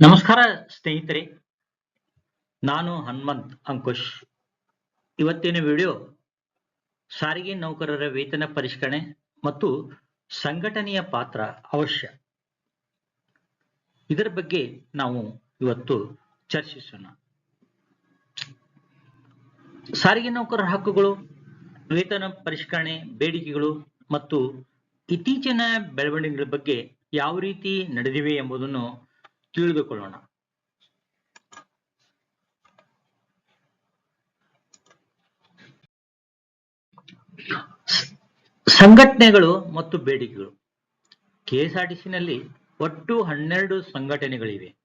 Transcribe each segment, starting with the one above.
ನಮಸ್ಕಾರ ಸ್ನೇಹಿತರೆ, ನಾನು ಹನುಮಂತ್ ಅಂಕುಶ್. ಇವತ್ತಿನ ವಿಡಿಯೋ ಸಾರಿಗೆ ನೌಕರರ ವೇತನ ಪರಿಷ್ಕರಣೆ ಮತ್ತು ಸಂಘಟನೆಯ ಪಾತ್ರ ಅವಶ್ಯ. ಇದರ ಬಗ್ಗೆ ನಾವು ಇವತ್ತು ಚರ್ಚಿಸೋಣ. ಸಾರಿಗೆ ನೌಕರರ ಹಕ್ಕುಗಳು, ವೇತನ ಪರಿಷ್ಕರಣೆ, ಬೇಡಿಕೆಗಳು ಮತ್ತು ಇತ್ತೀಚಿನ ಬೆಳವಣಿಗೆಗಳ ಬಗ್ಗೆ ಯಾವ ರೀತಿ ನಡೆದಿವೆ ಎಂಬುದನ್ನು ತಿಳಿದುಕೊಳ್ಳೋಣ. ಸಂಘಟನೆಗಳು ಮತ್ತು ಬೇಡಿಕೆಗಳು. ಕೆಎಸ್ಆರ್ಟಿಸಿನಲ್ಲಿ ಒಟ್ಟು ಹನ್ನೆರಡು ಸಂಘಟನೆಗಳಿವೆ.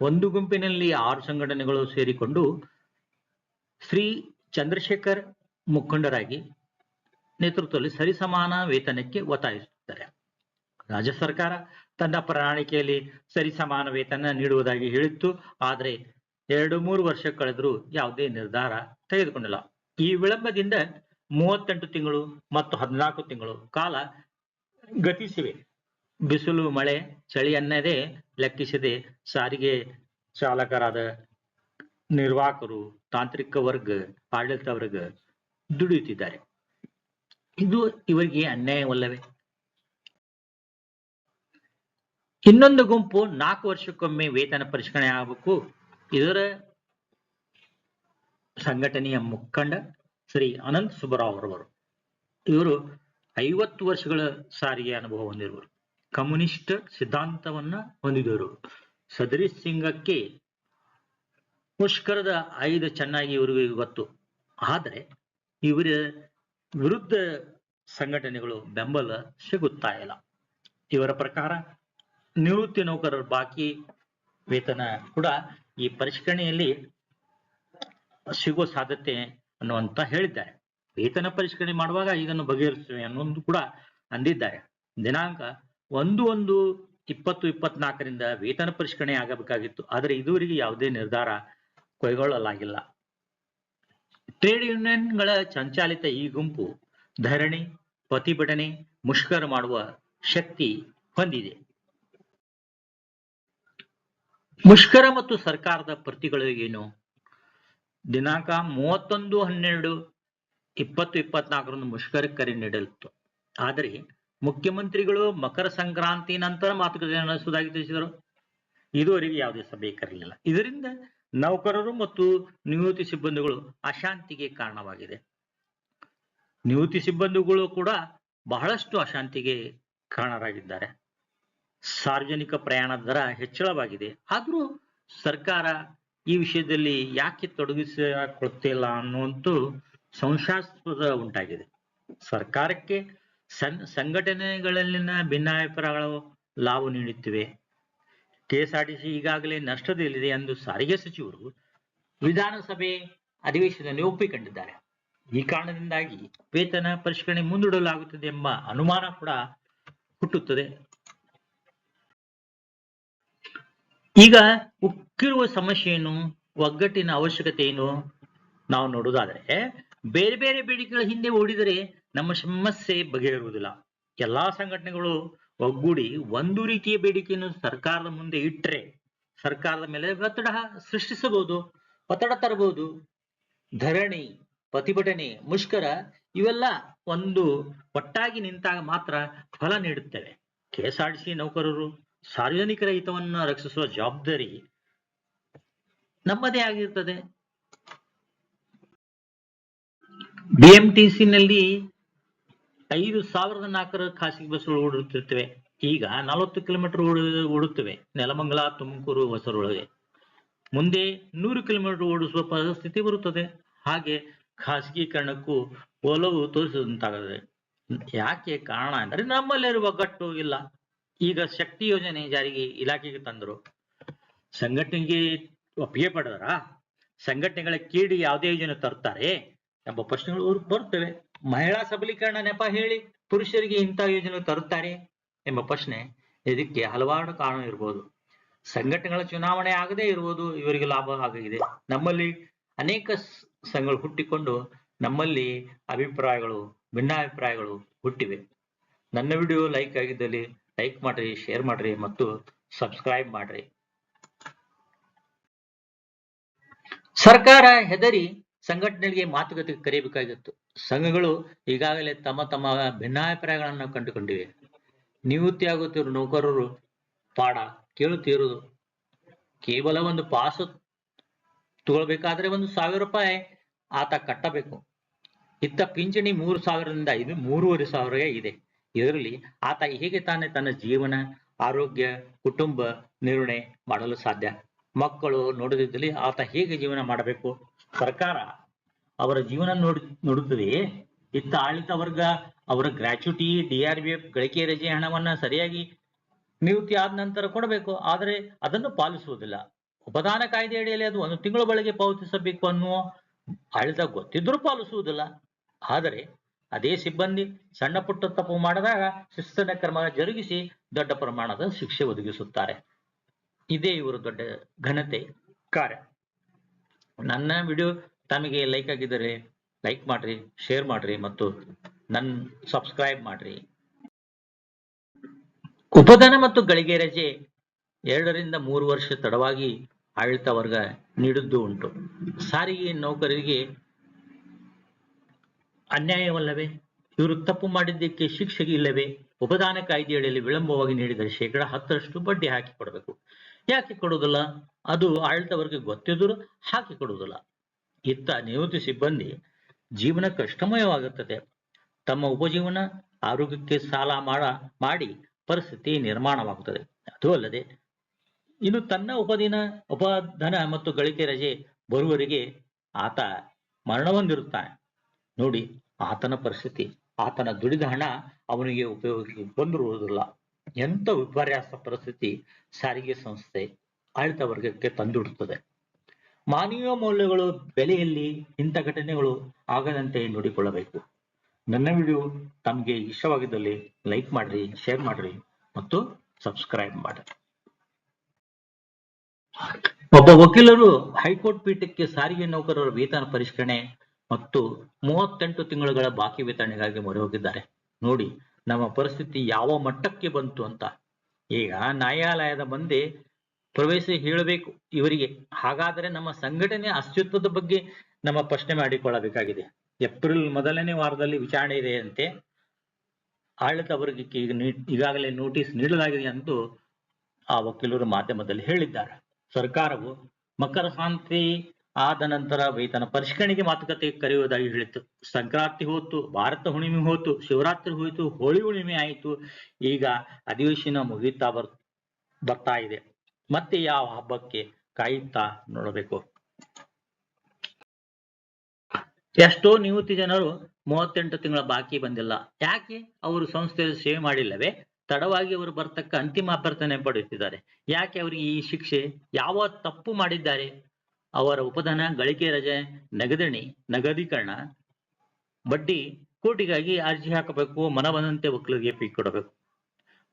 ಒಂದು ಗುಂಪಿನಲ್ಲಿ ಆರು ಸಂಘಟನೆಗಳು ಸೇರಿಕೊಂಡು ಶ್ರೀ ಚಂದ್ರಶೇಖರ್ ಮುಖಂಡರಾಗಿ ನೇತೃತ್ವದಲ್ಲಿ ಸರಿಸಮಾನ ವೇತನಕ್ಕೆ ಒತ್ತಾಯಿಸುತ್ತಾರೆ. ರಾಜ್ಯ ಸರ್ಕಾರ ತನ್ನ ಪ್ರಣಾಳಿಕೆಯಲ್ಲಿ ಸರಿಸಮಾನ ವೇತನ ನೀಡುವುದಾಗಿ ಹೇಳಿತ್ತು. ಆದರೆ ಎರಡು ಮೂರು ವರ್ಷ ಕಳೆದರೂ ಯಾವುದೇ ನಿರ್ಧಾರ ತೆಗೆದುಕೊಂಡಿಲ್ಲ. ಈ ವಿಳಂಬದಿಂದ ಮೂವತ್ತೆಂಟು ತಿಂಗಳು ಮತ್ತು ಹದಿನಾಲ್ಕು ತಿಂಗಳು ಕಾಲ ಗತಿಸಿವೆ. ಬಿಸಿಲು, ಮಳೆ ಚಳಿಯನ್ನದೇ ಲೆಕ್ಕಿಸದೆ ಸಾರಿಗೆ ಚಾಲಕರಾದ ನಿರ್ವಾಹಕರು, ತಾಂತ್ರಿಕ ವರ್ಗ, ಆಡಳಿತ ವರ್ಗ ದುಡಿಯುತ್ತಿದ್ದಾರೆ. ಇದು ಇವರಿಗೆ ಅನ್ಯಾಯವಲ್ಲವೇ? ಇನ್ನೊಂದು ಗುಂಪು ನಾಲ್ಕು ವರ್ಷಕ್ಕೊಮ್ಮೆ ವೇತನ ಪರಿಷ್ಕರಣೆ ಆಗಬೇಕು. ಇದರ ಸಂಘಟನೆಯ ಮುಖಂಡ ಶ್ರೀ ಅನಂತ್ ಸುಬ್ಬರಾವ್ ಅವರವರು. ಇವರು ಐವತ್ತು ವರ್ಷಗಳ ಸಾರಿಗೆ ಅನುಭವ ಹೊಂದಿರುವರು. ಕಮ್ಯುನಿಸ್ಟ್ ಸಿದ್ಧಾಂತವನ್ನ ಹೊಂದಿದವರು. ಸದರಿ ಸಿಂಗಕ್ಕೆ ಮುಷ್ಕರದ ಆಯುಧ ಚೆನ್ನಾಗಿ ಇವರಿಗೆ ಗೊತ್ತು. ಆದರೆ ಇವರ ವಿರುದ್ಧ ಸಂಘಟನೆಗಳು ಬೆಂಬಲ ಸಿಗುತ್ತಾ ಇಲ್ಲ. ಇವರ ಪ್ರಕಾರ ನಿವೃತ್ತಿ ನೌಕರರ ಬಾಕಿ ವೇತನ ಕೂಡ ಈ ಪರಿಷ್ಕರಣೆಯಲ್ಲಿ ಸಿಗೋ ಸಾಧ್ಯತೆ ಅನ್ನುವಂತ ಹೇಳಿದ್ದಾರೆ. ವೇತನ ಪರಿಷ್ಕರಣೆ ಮಾಡುವಾಗ ಇದನ್ನು ಬಗೆಹರಿಸುವೆ ಅನ್ನೋದು ಕೂಡ ಅಂದಿದ್ದಾರೆ. ದಿನಾಂಕ ಒಂದು ಒಂದು ಇಪ್ಪತ್ತು ಇಪ್ಪತ್ನಾಲ್ಕರಿಂದ ವೇತನ ಪರಿಷ್ಕರಣೆ ಆಗಬೇಕಾಗಿತ್ತು. ಆದರೆ ಇದುವರೆಗೆ ಯಾವುದೇ ನಿರ್ಧಾರ ಕೈಗೊಳ್ಳಲಾಗಿಲ್ಲ. ಟ್ರೇಡ್ ಯೂನಿಯನ್ಗಳ ಸಂಚಾಲಿತ ಈ ಗುಂಪು ಧರಣಿ, ಪ್ರತಿಭಟನೆ, ಮುಷ್ಕರ ಮಾಡುವ ಶಕ್ತಿ ಹೊಂದಿದೆ. ಮುಷ್ಕರ ಮತ್ತು ಸರ್ಕಾರದ ಪ್ರತಿಗಳು ಏನು? ದಿನಾಂಕ ಮೂವತ್ತೊಂದು ಹನ್ನೆರಡು ಇಪ್ಪತ್ತು ಇಪ್ಪತ್ನಾಲ್ಕರಂದು ಮುಷ್ಕರಕ್ಕೆ ಕರೆ ನೀಡಲಿತ್ತು ಆದರೆ ಮುಖ್ಯಮಂತ್ರಿಗಳು ಮಕರ ಸಂಕ್ರಾಂತಿ ನಂತರ ಮಾತುಕತೆ ನಡೆಸುವುದಾಗಿ ತಿಳಿಸಿದರು. ಇದುವರೆಗೆ ಯಾವುದೇ ಸಭೆ ಕರೆಯಲಿಲ್ಲ. ಇದರಿಂದ ನೌಕರರು ಮತ್ತು ನಿವೃತ್ತಿ ಸಿಬ್ಬಂದಿಗಳು ಅಶಾಂತಿಗೆ ಕಾರಣವಾಗಿದೆ. ನಿವೃತ್ತಿ ಸಿಬ್ಬಂದಿಗಳು ಕೂಡ ಬಹಳಷ್ಟು ಅಶಾಂತಿಗೆ ಕಾರಣರಾಗಿದ್ದಾರೆ. ಸಾರ್ವಜನಿಕ ಪ್ರಯಾಣ ದರ ಹೆಚ್ಚಳವಾಗಿದೆ. ಆದರೂ ಸರ್ಕಾರ ಈ ವಿಷಯದಲ್ಲಿ ಯಾಕೆ ತೊಡಗಿಸಿಕೊಳ್ಳುತ್ತಿಲ್ಲ ಅನ್ನುವಂತೂ ಸಂಶಾಸ್ಪದ ಉಂಟಾಗಿದೆ. ಸರ್ಕಾರಕ್ಕೆ ಸನ್ ಸಂಘಟನೆಗಳಲ್ಲಿನ ಭಿನ್ನಾಭಿಪ್ರಾಯಗಳು ಲಾಭ ನೀಡುತ್ತಿವೆ. ಕೆಎಸ್ಆರ್ಟಿಸಿ ಈಗಾಗಲೇ ನಷ್ಟದಲ್ಲಿದೆ ಎಂದು ಸಾರಿಗೆ ಸಚಿವರು ವಿಧಾನಸಭೆ ಅಧಿವೇಶನದಲ್ಲಿ ಒಪ್ಪಿಕೊಂಡಿದ್ದಾರೆ. ಈ ಕಾರಣದಿಂದಾಗಿ ವೇತನ ಪರಿಷ್ಕರಣೆ ಮುಂದೂಡಲಾಗುತ್ತದೆ ಎಂಬ ಅನುಮಾನ ಕೂಡ ಹುಟ್ಟುತ್ತದೆ. ಈಗ ಉಕ್ಕಿರುವ ಸಮಸ್ಯೆ ಏನು? ಒಗ್ಗಟ್ಟಿನ ಅವಶ್ಯಕತೆ ಏನು? ನಾವು ನೋಡೋದಾದ್ರೆ ಬೇರೆ ಬೇರೆ ಬೇಡಿಕೆಗಳ ಹಿಂದೆ ಓಡಿದರೆ ನಮ್ಮ ಸಮಸ್ಯೆ ಬಗೆಹರುವುದಿಲ್ಲ ಎಲ್ಲಾ ಸಂಘಟನೆಗಳು ಒಗ್ಗೂಡಿ ಒಂದು ರೀತಿಯ ಬೇಡಿಕೆಯನ್ನು ಸರ್ಕಾರದ ಮುಂದೆ ಇಟ್ಟರೆ, ಸರ್ಕಾರದ ಮೇಲೆ ಒತ್ತಡ ಸೃಷ್ಟಿಸಬಹುದು, ಒತ್ತಡ ತರಬಹುದು. ಧರಣಿ, ಪ್ರತಿಭಟನೆ, ಮುಷ್ಕರ ಇವೆಲ್ಲ ಒಂದು ಒಟ್ಟಾಗಿ ನಿಂತಾಗ ಮಾತ್ರ ಫಲ ನೀಡುತ್ತವೆ. ಸಿ ನೌಕರರು ಸಾರ್ವಜನಿಕರ ಹಿತವನ್ನು ರಕ್ಷಿಸುವ ಜವಾಬ್ದಾರಿ ನಮ್ಮದೇ ಆಗಿರ್ತದೆ. ಬಿಎಂಟಿಸಿ ನಲ್ಲಿ ಐದು ಸಾವಿರದ ನಾಲ್ಕರ ಖಾಸಗಿ ಬಸ್ಗಳು ಓಡುತ್ತಿರ್ತವೆ ಈಗ ನಲವತ್ತು ಕಿಲೋಮೀಟರ್ ಓಡುತ್ತವೆ. ನೆಲಮಂಗಲ, ತುಮಕೂರು, ಹೊಸರೊಳಗೆ. ಮುಂದೆ ನೂರು ಕಿಲೋಮೀಟರ್ ಓಡಿಸುವ ಪರಿಸ್ಥಿತಿ ಬರುತ್ತದೆ. ಹಾಗೆ ಖಾಸಗೀಕರಣಕ್ಕೂ ಒಲವು ತೋರಿಸಿದಂತಾಗುತ್ತದೆ ಯಾಕೆ ಕಾರಣ ಅಂದರೆ ನಮ್ಮಲ್ಲಿರುವ ಗಟ್ಟು ಇಲ್ಲ. ಈಗ ಶಕ್ತಿ ಯೋಜನೆ ಜಾರಿಗೆ ಇಲಾಖೆಗೆ ತಂದರು. ಸಂಘಟನೆಗೆ ಒಪ್ಪಿಗೆ ಪಡೆದರ? ಸಂಘಟನೆಗಳ ಕೀಡಿ ಯಾವುದೇ ಯೋಜನೆ ತರ್ತಾರೆ ಎಂಬ ಪ್ರಶ್ನೆಗಳು ಬರುತ್ತವೆ. ಮಹಿಳಾ ಸಬಲೀಕರಣ ನೆಪ ಹೇಳಿ ಪುರುಷರಿಗೆ ಇಂಥ ಯೋಜನೆ ತರುತ್ತಾರೆ ಎಂಬ ಪ್ರಶ್ನೆ ಇದಕ್ಕೆ ಹಲವಾರು ಕಾರಣ ಇರಬಹುದು ಸಂಘಟನೆಗಳ ಚುನಾವಣೆ ಆಗದೇ ಇರುವುದು ಇವರಿಗೆ ಲಾಭ ಆಗಿದೆ. ನಮ್ಮಲ್ಲಿ ಅನೇಕ ಸಂಘಗಳು ಹುಟ್ಟಿಕೊಂಡು ನಮ್ಮಲ್ಲಿ ಅಭಿಪ್ರಾಯಗಳು, ಭಿನ್ನಾಭಿಪ್ರಾಯಗಳು ಹುಟ್ಟಿವೆ. ನನ್ನ ವಿಡಿಯೋ ಲೈಕ್ ಆಗಿದ್ದಲ್ಲಿ ಲೈಕ್ ಮಾಡ್ರಿ ಶೇರ್ ಮಾಡ್ರಿ ಮತ್ತು ಸಬ್ಸ್ಕ್ರೈಬ್ ಮಾಡ್ರಿ. ಸರ್ಕಾರ ಹೆದರಿ ಸಂಘಟನೆಗಳಿಗೆ ಮಾತುಕತೆ ಕರೆಯಬೇಕಾಗಿತ್ತು ಸಂಘಗಳು ಈಗಾಗಲೇ ತಮ್ಮ ತಮ್ಮ ಭಿನ್ನಾಭಿಪ್ರಾಯಗಳನ್ನು ಕಂಡುಕೊಂಡಿವೆ. ನಿವೃತ್ತಿ ಆಗುತ್ತಿರುವ ನೌಕರರು ಪಾಡ, ಕೇಳುತ್ತಿರುವುದು ಕೇವಲ ಒಂದು ಪಾಸ್ ತಗೊಳ್ಬೇಕಾದ್ರೆ ಒಂದು ಸಾವಿರ ರೂಪಾಯಿ ಆತ ಕಟ್ಟಬೇಕು. ಇತ್ತ ಪಿಂಚಣಿ ಮೂರು ಸಾವಿರದಿಂದ ಐದು, ಮೂರುವರೆ ಸಾವಿರ ಇದೆ. ಇದರಲ್ಲಿ ಆತ ಹೇಗೆ ತಾನೇ ತನ್ನ ಜೀವನ, ಆರೋಗ್ಯ, ಕುಟುಂಬ ನಿರ್ವಹಣೆ ಮಾಡಲು ಸಾಧ್ಯ? ಮಕ್ಕಳು ನೋಡದಿದ್ದಲ್ಲಿ ಆತ ಹೇಗೆ ಜೀವನ ಮಾಡಬೇಕು? ಸರ್ಕಾರ ಅವರ ಜೀವನ ನೋಡ್, ನೋಡುತ್ತದೆಯೇ? ಇತ್ತ ಆಡಳಿತ ವರ್ಗ ಅವರ gratuity, D R B F ಗಳಿಕೆ ರಜೆ ಹಣವನ್ನ ಸರಿಯಾಗಿ ನಿವೃತ್ತಿ ಆದ ನಂತರ ಕೊಡಬೇಕು. ಆದರೆ ಅದನ್ನು ಪಾಲಿಸುವುದಿಲ್ಲ. ಉಪದಾನ ಕಾಯ್ದೆ ಅಡಿಯಲ್ಲಿ ಅದು ಒಂದು ತಿಂಗಳ ಬಳಿಗೆ ಪಾವತಿಸಬೇಕು ಅನ್ನುವ ಆಡಳಿತ ಗೊತ್ತಿದ್ರೂ ಪಾಲಿಸುವುದಿಲ್ಲ. ಆದರೆ ಅದೇ ಸಿಬ್ಬಂದಿ ಸಣ್ಣ ಪುಟ್ಟ ತಪ್ಪು ಮಾಡಿದಾಗ ಶಿಸ್ತಿನ ಕ್ರಮ ಜರುಗಿಸಿ ದೊಡ್ಡ ಪ್ರಮಾಣದ ಶಿಕ್ಷೆ ಒದಗಿಸುತ್ತಾರೆ. ಇದೇ ಇವರ ದೊಡ್ಡ ಘನತೆ. ಕಾರ್ಯ. ನನ್ನ ವಿಡಿಯೋ ತಮಗೆ ಲೈಕ್ ಆಗಿದ್ದರೆ ಲೈಕ್ ಮಾಡ್ರಿ ಶೇರ್ ಮಾಡ್ರಿ ಮತ್ತು ನನ್ನ ಸಬ್ಸ್ಕ್ರೈಬ್ ಮಾಡ್ರಿ. ಉಪದಾನ ಮತ್ತು ಗಳಿಗೆ ರಜೆ ಎರಡರಿಂದ ಮೂರು ವರ್ಷ ತಡವಾಗಿ ಆಡಳಿತ ವರ್ಗ ನೀಡಿದ್ದು ಉಂಟು. ಸಾರಿಗೆ ನೌಕರರಿಗೆ ಅನ್ಯಾಯವಲ್ಲವೇ? ಇವರು ತಪ್ಪು ಮಾಡಿದ್ದಕ್ಕೆ ಶಿಕ್ಷೆಗೆ ಇಲ್ಲವೇ? ಉಪದಾನ ಕಾಯ್ದೆಯಡಿಯಲ್ಲಿ ವಿಳಂಬವಾಗಿ ನೀಡಿದರೆ ಶೇಕಡ ಹತ್ತರಷ್ಟು ಬಡ್ಡಿ ಹಾಕಿ ಕೊಡಬೇಕು. ಯಾಕೆ ಕೊಡುವುದಿಲ್ಲ? ಅದು ಆಡಳಿತವರಿಗೆ ವರ್ಗ ಗೊತ್ತಿದ್ದರೂ ಹಾಕಿ ಕೊಡುವುದಿಲ್ಲ. ಇತ್ತ ನಿವೃತ್ತಿ ಸಿಬ್ಬಂದಿ ಜೀವನ ಕಷ್ಟಮಯವಾಗುತ್ತದೆ. ತಮ್ಮ ಉಪಜೀವನ ಆರೋಗ್ಯಕ್ಕೆ ಸಾಲ ಮಾಡ, ಮಾಡಿ ಪರಿಸ್ಥಿತಿ ನಿರ್ಮಾಣವಾಗುತ್ತದೆ. ಅದು ಅಲ್ಲದೆ ಇನ್ನು ತನ್ನ ಉಪದಿನ, ಉಪಧನ ಮತ್ತು ಗಳಿಕೆ ರಜೆ ಬರುವರಿಗೆ ಆತ ಮರಣ ಹೊಂದಿರುತ್ತಾನೆ ನೋಡಿ, ಆತನ ಪರಿಸ್ಥಿತಿ, ಆತನ ದುಡಿದ ಹಣ ಅವನಿಗೆ ಉಪಯೋಗಕ್ಕೆ ಬಂದಿರುವುದಿಲ್ಲ. ಎಂತ ವಿಪರ್ಯಾಸ ಪರಿಸ್ಥಿತಿ ಸಾರಿಗೆ ಸಂಸ್ಥೆ ಆಡಳಿತ ವರ್ಗಕ್ಕೆ ತಂದುಡುತ್ತದೆ. ಮಾನವೀಯ ಮೌಲ್ಯಗಳು ಬೆಲೆಯಲ್ಲಿ ಇಂಥ ಘಟನೆಗಳು ಆಗದಂತೆ ನೋಡಿಕೊಳ್ಳಬೇಕು. ನನ್ನ ವಿಡಿಯೋ ತಮಗೆ ಇಷ್ಟವಾಗಿದ್ದಲ್ಲಿ ಲೈಕ್ ಮಾಡ್ರಿ, ಶೇರ್ ಮಾಡ್ರಿ ಮತ್ತು ಸಬ್ಸ್ಕ್ರೈಬ್ ಮಾಡಿ. ಒಬ್ಬ ವಕೀಲರು ಹೈಕೋರ್ಟ್ ಪೀಠಕ್ಕೆ ಸಾರಿಗೆ ನೌಕರರ ವೇತನ ಪರಿಷ್ಕರಣೆ ಮತ್ತು ಮೂವತ್ತೆಂಟು ತಿಂಗಳುಗಳ ಬಾಕಿ ವಿತರಣೆಗಾಗಿ ಮೊರೆ ಹೋಗಿದ್ದಾರೆ ನೋಡಿ, ನಮ್ಮ ಪರಿಸ್ಥಿತಿ ಯಾವ ಮಟ್ಟಕ್ಕೆ ಬಂತು ಅಂತ. ಈಗ ನ್ಯಾಯಾಲಯದ ಮುಂದೆ ಪ್ರವೇಶ ಹೇಳಬೇಕು ಇವರಿಗೆ. ಹಾಗಾದರೆ ನಮ್ಮ ಸಂಘಟನೆ ಅಸ್ತಿತ್ವದ ಬಗ್ಗೆ ನಮ್ಮ ಪ್ರಶ್ನೆ ಮಾಡಿಕೊಳ್ಳಬೇಕಾಗಿದೆ. ಏಪ್ರಿಲ್ ಮೊದಲನೇ ವಾರದಲ್ಲಿ ವಿಚಾರಣೆ ಇದೆ ಅಂತೆ. ಆಡಳಿತ ವರ್ಗಕ್ಕೆ ಈಗ ಈಗಾಗಲೇ ನೋಟಿಸ್ ನೀಡಲಾಗಿದೆ ಎಂದು ಆ ವಕೀಲರು ಮಾಧ್ಯಮದಲ್ಲಿ ಹೇಳಿದ್ದಾರೆ. ಸರ್ಕಾರವು ಮಕರ ಶಾಂತಿ ಆದ ನಂತರ ವೇತನ ಪರಿಷ್ಕರಣೆಗೆ ಮಾತುಕತೆ ಕರೆಯುವುದಾಗಿ ಹೇಳಿತ್ತು ಸಂಕ್ರಾಂತಿ ಹೋತು, ಭಾರತ ಹುಣ್ಣಿಮೆ ಹೋತು, ಶಿವರಾತ್ರಿ ಹೋಯಿತು, ಹೋಳಿ ಹುಣ್ಣಿಮೆ ಆಯಿತು. ಈಗ ಅಧಿವೇಶನ ಮುಗಿಯುತ್ತಾ ಬರ್, ಬರ್ತಾ ಇದೆ. ಮತ್ತೆ ಯಾವ ಹಬ್ಬಕ್ಕೆ ಕಾಯುತ್ತಾ ನೋಡಬೇಕು. ಎಷ್ಟೋ ನಿವೃತ್ತಿ ಜನರು ಮೂವತ್ತೆಂಟು ತಿಂಗಳ ಬಾಕಿ ಬಂದಿಲ್ಲ. ಯಾಕೆ? ಅವರು ಸಂಸ್ಥೆಯ ಸೇವೆ ಮಾಡಿಲ್ಲವೇ? ತಡವಾಗಿ ಅವರು ಬರ್ತಕ್ಕ ಅಂತಿಮ ಅಭ್ಯರ್ಥನೆ ಪಡೆಯುತ್ತಿದ್ದಾರೆ. ಯಾಕೆ ಅವರಿಗೆ ಈ ಶಿಕ್ಷೆ? ಯಾವ ತಪ್ಪು ಮಾಡಿದ್ದಾರೆ? ಅವರ ಉಪಧನ, ಗಳಿಕೆ ರಜೆ, ನಗದಣಿ, ನಗದೀಕರಣ, ಬಡ್ಡಿ, ಕೋಟಿಗಾಗಿ ಅರ್ಜಿ ಹಾಕಬೇಕು ಮನ ಬಂದಂತೆ ವಕೀಲರಿಗೆ ಪೀಕ್ ಕೊಡಬೇಕು.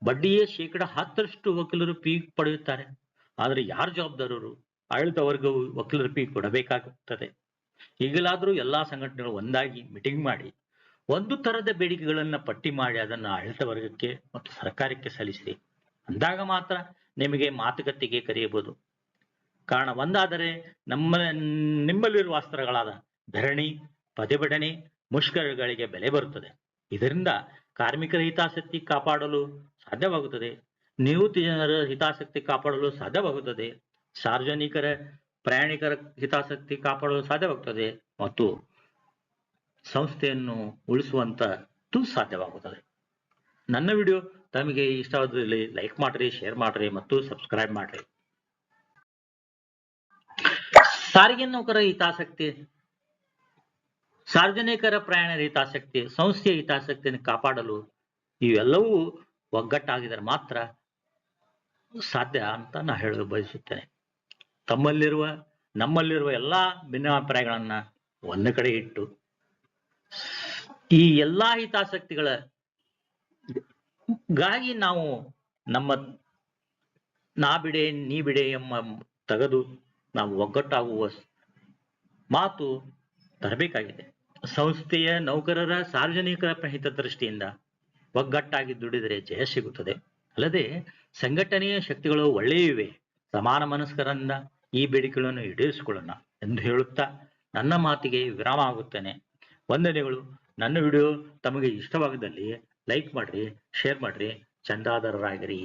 ಬಡ್ಡಿಯೇ ಶೇಕಡ ಹತ್ತರಷ್ಟು ವಕೀಲರು ಪೀಕ್ ಪಡೆಯುತ್ತಾರೆ. ಆದರೆ ಯಾರು ಜವಾಬ್ದಾರರು? ಆಡಳಿತ ವರ್ಗವು ವಕೀಲರು ಪೀಕ್ ಕೊಡಬೇಕಾಗುತ್ತದೆ. ಈಗಲಾದರೂ ಎಲ್ಲಾ ಸಂಘಟನೆಗಳು ಒಂದಾಗಿ ಮೀಟಿಂಗ್ ಮಾಡಿ, ಒಂದು ತರದ ಬೇಡಿಕೆಗಳನ್ನ ಪಟ್ಟಿ ಮಾಡಿ ಅದನ್ನು ಆಡಳಿತ ವರ್ಗಕ್ಕೆ ಮತ್ತು ಸರ್ಕಾರಕ್ಕೆ ಸಲ್ಲಿಸಿ. ಅಂದಾಗ ಮಾತ್ರ ನಿಮಗೆ ಮಾತುಕತೆಗೆ ಕರೆಯಬಹುದು. ಕಾರಣ ಒಂದಾದರೆ ನಮ್ಮ, ನಿಮ್ಮಲ್ಲಿರುವ ಅಸ್ತ್ರಗಳಾದ ಧರಣಿ ಪ್ರತಿಭಟನೆ ಮುಷ್ಕರಗಳಿಗೆ ಬೆಲೆ ಬರುತ್ತದೆ. ಇದರಿಂದ ಕಾರ್ಮಿಕರ ಹಿತಾಸಕ್ತಿ ಕಾಪಾಡಲು ಸಾಧ್ಯವಾಗುತ್ತದೆ. ನಿವೃತ್ತಿ ಜನರ ಹಿತಾಸಕ್ತಿ ಕಾಪಾಡಲು ಸಾಧ್ಯವಾಗುತ್ತದೆ. ಸಾರ್ವಜನಿಕರ, ಪ್ರಯಾಣಿಕರ ಹಿತಾಸಕ್ತಿ ಕಾಪಾಡಲು ಸಾಧ್ಯವಾಗುತ್ತದೆ ಮತ್ತು ಸಂಸ್ಥೆಯನ್ನು ಉಳಿಸುವಂತದ್ದು ಸಾಧ್ಯವಾಗುತ್ತದೆ. ನನ್ನ ವಿಡಿಯೋ ತಮಗೆ ಇಷ್ಟವಾದಲ್ಲಿ ಲೈಕ್ ಮಾಡ್ರಿ, ಶೇರ್ ಮಾಡ್ರಿ ಮತ್ತು ಸಬ್ಸ್ಕ್ರೈಬ್ ಮಾಡ್ರಿ. ಸಾರಿಗೆ ನೌಕರ ಹಿತಾಸಕ್ತಿ ಸಾರ್ವಜನಿಕರ ಪ್ರಯಾಣದ ಹಿತಾಸಕ್ತಿ, ಸಂಸ್ಥೆಯ ಹಿತಾಸಕ್ತಿಯನ್ನು ಕಾಪಾಡಲು ಇವೆಲ್ಲವೂ ಒಗ್ಗಟ್ಟಾಗಿದ್ದರೆ ಮಾತ್ರ ಸಾಧ್ಯ ಅಂತ ನಾ ಹೇಳಲು ಬಯಸುತ್ತೇನೆ. ತಮ್ಮಲ್ಲಿರುವ, ನಮ್ಮಲ್ಲಿರುವ ಎಲ್ಲಾ ಭಿನ್ನಾಭಿಪ್ರಾಯಗಳನ್ನ ಒಂದು ಕಡೆ ಇಟ್ಟು ಈ ಎಲ್ಲಾ ಹಿತಾಸಕ್ತಿಗಳ ಗಾಗಿ ನಾವು ನಮ್ಮ ನಾ ಬಿಡೆ ನೀ ಬಿಡೆ ಎಂಬ ತೆಗೆದು ನಾವು ಒಗ್ಗಟ್ಟಾಗುವ ಮಾತು ತರಬೇಕಾಗಿದೆ. ಸಂಸ್ಥೆಯ ನೌಕರರ ಸಾರ್ವಜನಿಕರ ಹಿತದೃಷ್ಟಿಯಿಂದ ಒಗ್ಗಟ್ಟಾಗಿ ದುಡಿದರೆ ಜಯ ಸಿಗುತ್ತದೆ. ಅಲ್ಲದೆ ಸಂಘಟನೆಯ ಶಕ್ತಿಗಳು ಒಳ್ಳೆಯವಿವೆ ಸಮಾನ ಮನಸ್ಕರಿಂದ ಈ ಬೇಡಿಕೆಗಳನ್ನು ಈಡೇರಿಸಿಕೊಳ್ಳೋಣ ಎಂದು ಹೇಳುತ್ತಾ ನನ್ನ ಮಾತಿಗೆ ವಿರಾಮ ಆಗುತ್ತೇನೆ. ವಂದನೆಗಳು. ನನ್ನ ವಿಡಿಯೋ ತಮಗೆ ಇಷ್ಟವಾಗದಲ್ಲಿ ಲೈಕ್ ಮಾಡ್ರಿ, ಶೇರ್ ಮಾಡ್ರಿ. ಚಂದಾದಾರರಾಗಿರಿ.